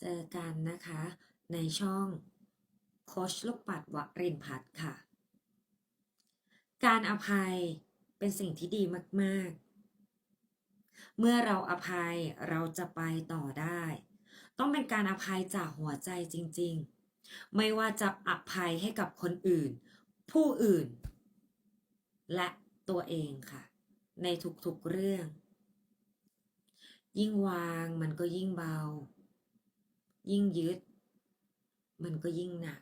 เจอกันนะคะ ในช่องโคชลูกปัดวรินทร์พัฒน์ค่ะ การอภัยเป็นสิ่งที่ดีมาก ๆ เมื่อเราอภัยเราจะไปต่อได้ ต้องเป็นการอภัยจากหัวใจจริง ๆ ไม่ว่าจะอภัยให้กับคนอื่น ผู้อื่น และตัวเองค่ะ ในทุกๆเรื่อง ยิ่งวางมันก็ยิ่งเบา ยิ่งยึด มันก็ยิ่งหนัก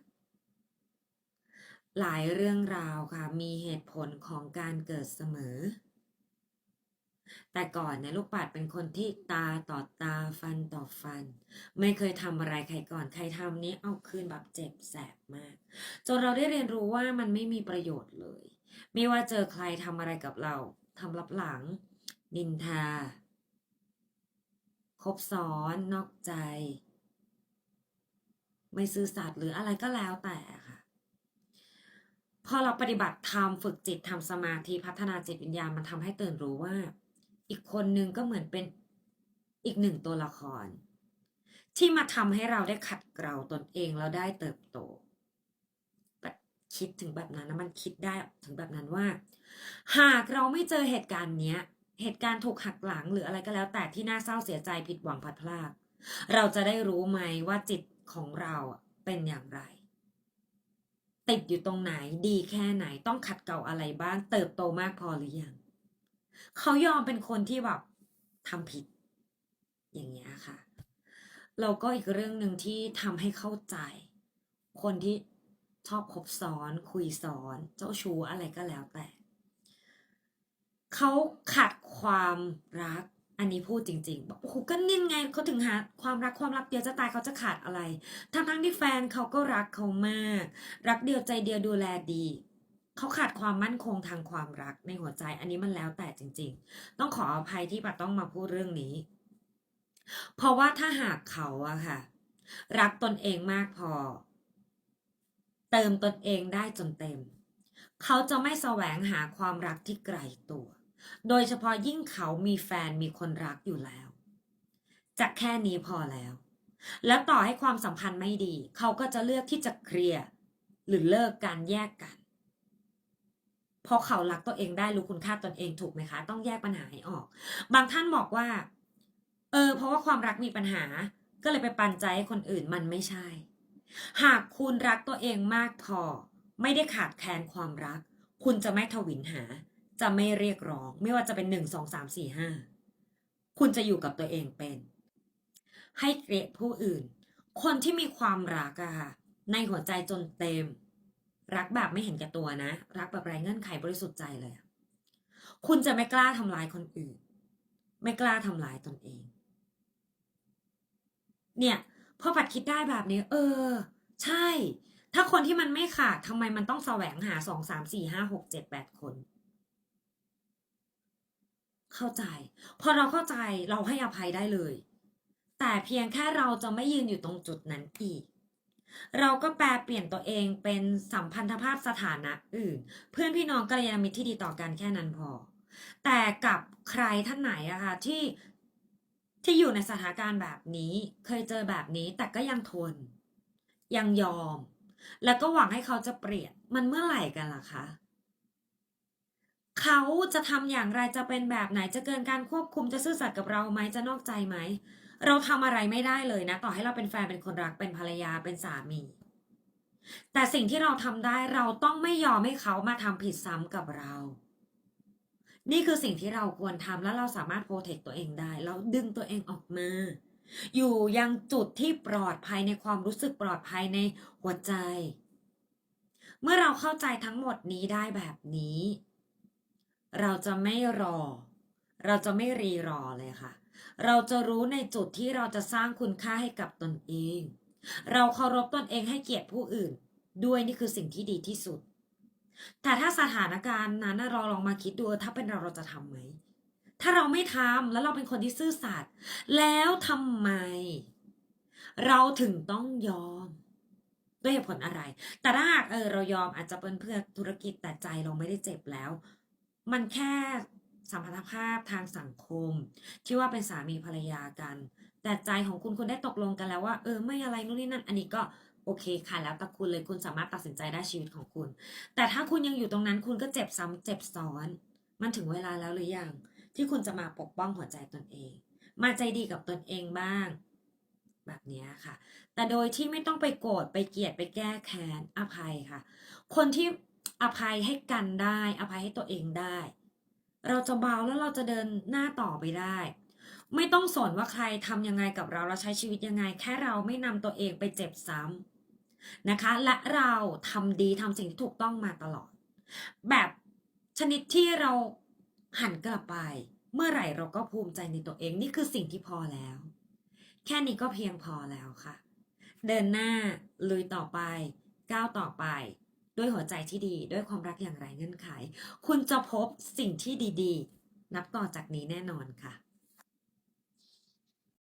หลายเรื่องราวค่ะ มีเหตุผลของการเกิดเสมอ แต่ก่อนเนี่ยลูกปัดเป็นคนที่ตาต่อตาฟันต่อฟัน ไม่เคยทำอะไรใครก่อนใครทำนี้เอาคืนแบบเจ็บแสบมาก จนเราได้เรียนรู้ว่ามันไม่มีประโยชน์เลย ไม่ว่าเจอใครทำอะไรกับเราทำรับหลัง นินทาคบซ้อนนอกใจ ไม่ซื่อสัตย์หรืออะไรก็แล้วแต่ค่ะ พอเราปฏิบัติธรรมฝึกจิตทำสมาธิพัฒนาจิตวิญญาณมันทำให้ตื่นรู้ว่า อีกคนนึงก็เหมือนเป็นอีกหนึ่งตัวละคร ที่มาทำให้เราได้ขัดเกลาตนเองแล้วได้เติบโตแบบคิดถึงแบบนั้นนะมันคิดได้ถึงแบบนั้นว่า หากเราไม่เจอเหตุการณ์เนี้ย เหตุการณ์ถูกหักหลังหรืออะไรก็แล้ว แต่ที่น่าเศร้าเสียใจผิดหวังพัดพรากเราจะได้รู้ไหมว่าจิต ของเราเป็นอย่างไร ติดอยู่ตรงไหนดีแค่ไหนต้องขัดเกลาอะไรบ้าง เติบโตมากพอหรือยังเขายอมเป็นคนที่แบบทำผิด อย่างเงี้ยค่ะเราก็อีกเรื่องหนึ่งที่ทำให้เข้าใจ คนที่ชอบคบซ้อน คุยซ้อน เจ้าชู้อะไรก็แล้วแต่ เขาขาดความรัก อันนี้พูดจริงๆบอกโอ้โหก็นี่ไงเขาถึงหาความรักความรักเดียวจะตายเขาจะขาดอะไร ทั้งทั้งๆที่แฟนเขาก็รักเขามาก รักเดียวใจเดียวดูแลดี เขาขาดความมั่นคงทางความรักในหัวใจ อันนี้มันแล้วแต่จริง ๆ ต้องขออภัยที่ปัดต้องมาพูดเรื่องนี้ เพราะว่าถ้าหากเขาอะค่ะ รักตนเองมากพอ เติมตนเองได้จนเต็ม เขาจะไม่แสวงหาความรักที่ไกลตัว โดยเฉพาะยิ่งเขามีแฟนมีคนรักอยู่แล้ว จะแค่นี้พอแล้ว แล้วต่อให้ความสัมพันธ์ไม่ดี เขาก็จะเลือกที่จะเคลียร์หรือเลิกการแยกกัน เพราะเขารักตัวเองได้รู้คุณค่าตนเองถูกไหมคะ ต้องแยกปัญหาให้ออก บางท่านบอกว่า เออ เพราะว่าความรักมีปัญหา ก็เลยไปปันใจให้คนอื่นมันไม่ใช่ หากคุณรักตัวเองมากพอ ไม่ได้ขาดแคลนความรัก คุณจะไม่ทวินหา จะไม่เรียกร้อง ไม่ว่าจะเป็นหนึ่งสองสามสี่ห้าคุณจะอยู่กับตัวเองเป็น ให้เกรดผู้อื่น คนที่มีความรักอะค่ะ ในหัวใจจนเต็ม รักแบบไม่เห็นแก่ตัวนะ รักแบบไร้เงื่อนไขบริสุทธิ์ใจเลย คุณจะไม่กล้าทำร้ายคนอื่น ไม่กล้าทำร้ายตนเอง เนี่ยพอผัดคิดได้แบบนี้ เออ ใช่ ถ้าคนที่มันไม่ขาดทำไมมันต้องแสวงหาสองสามสี่ห้าหกเจ็ดแปดคน เข้าใจ พอเราเข้าใจเราให้อภัยได้เลย แต่เพียงแค่เราจะไม่ยืนอยู่ตรงจุดนั้นอีก เราก็แปลเปลี่ยนตัวเองเป็นสัมพันธภาพสถานะอื่น เพื่อนพี่น้องกัลยาณมิตรที่ดีต่อกันแค่นั้นพอ แต่กับใครท่านไหนอะค่ะที่ที่อยู่ในสถานการณ์แบบนี้เคยเจอแบบนี้แต่ก็ยังทน ยังยอม แล้วก็หวังให้เขาจะเปลี่ยนมันเมื่อไหร่กันล่ะคะ เขาจะทำอย่างไรจะเป็นแบบไหนจะเกินการควบคุมจะซื่อสัตย์กับเราไหมจะนอกใจไหม เราทำอะไรไม่ได้เลยนะ ต่อให้เราเป็นแฟนเป็นคนรักเป็นภรรยาเป็นสามี แต่สิ่งที่เราทำได้เราต้องไม่ยอมให้เขามาทำผิดซ้ำกับเรา นี่คือสิ่งที่เราควรทำแล้วเราสามารถโปรเทคตัวเองได้เราดึงตัวเองออกมาอยู่ยังจุดที่ปลอดภัยในความรู้สึกปลอดภัยในหัวใจ เมื่อเราเข้าใจทั้งหมดนี้ได้แบบนี้ เราจะไม่รอ เราจะไม่รีรอเลยค่ะ เราจะรู้ในจุดที่เราจะสร้างคุณค่าให้กับตนเอง เราเคารพตนเองให้เกียรติผู้อื่น ด้วยนี่คือสิ่งที่ดีที่สุด แต่ถ้าสถานการณ์นั้นเราลองมาคิดดูถ้าเป็นเราเราจะทำไหม ถ้าเราไม่ทำแล้วเราเป็นคนที่ซื่อสัตย์แล้วทำไม เราถึงต้องยอมด้วยเหตุผลอะไร แต่ถ้าหากเออเรายอมอาจจะเป็นเพื่อธุรกิจแต่ใจเราไม่ได้เจ็บแล้ว มันแค่สัมพันธภาพทางสังคม ที่ว่าเป็นสามีภรรยากัน แต่ใจของคุณคุณได้ตกลงกันแล้วว่าเออไม่อะไรนู่นนี่นั่น อันนี้ก็โอเคค่ะแล้วแต่คุณเลยคุณสามารถตัดสินใจได้ชีวิตของคุณ แต่ถ้าคุณยังอยู่ตรงนั้นคุณก็เจ็บซ้ำเจ็บซ้อน มันถึงเวลาแล้วหรือยังที่คุณจะมาปกป้องหัวใจตนเอง มาใจดีกับตนเองบ้าง แบบนี้ค่ะ แต่โดยที่ไม่ต้องไปโกรธไปเกลียดไปแก้แค้นอภัยค่ะ คนที่ อภัยให้กันได้ อภัยให้ตัวเองได้ เราจะเบาแล้วเราจะเดินหน้าต่อไปได้ ไม่ต้องสนว่าใครทำยังไงกับเราเราใช้ชีวิตยังไง แค่เราไม่นำตัวเองไปเจ็บซ้ำนะคะ และเราทำดีทำสิ่งที่ถูกต้องมาตลอด แบบชนิดที่เราหันกลับไป เมื่อไหร่เราก็ภูมิใจในตัวเองนี่คือสิ่งที่พอแล้ว แค่นี้ก็เพียงพอแล้วค่ะ เดินหน้าลุยต่อไป ก้าวต่อไป ด้วยหัวใจที่ดี ด้วยความรักอย่างไรเงื่อนไข คุณจะพบสิ่งที่ดี ๆ นับต่อจากนี้แน่นอนค่ะ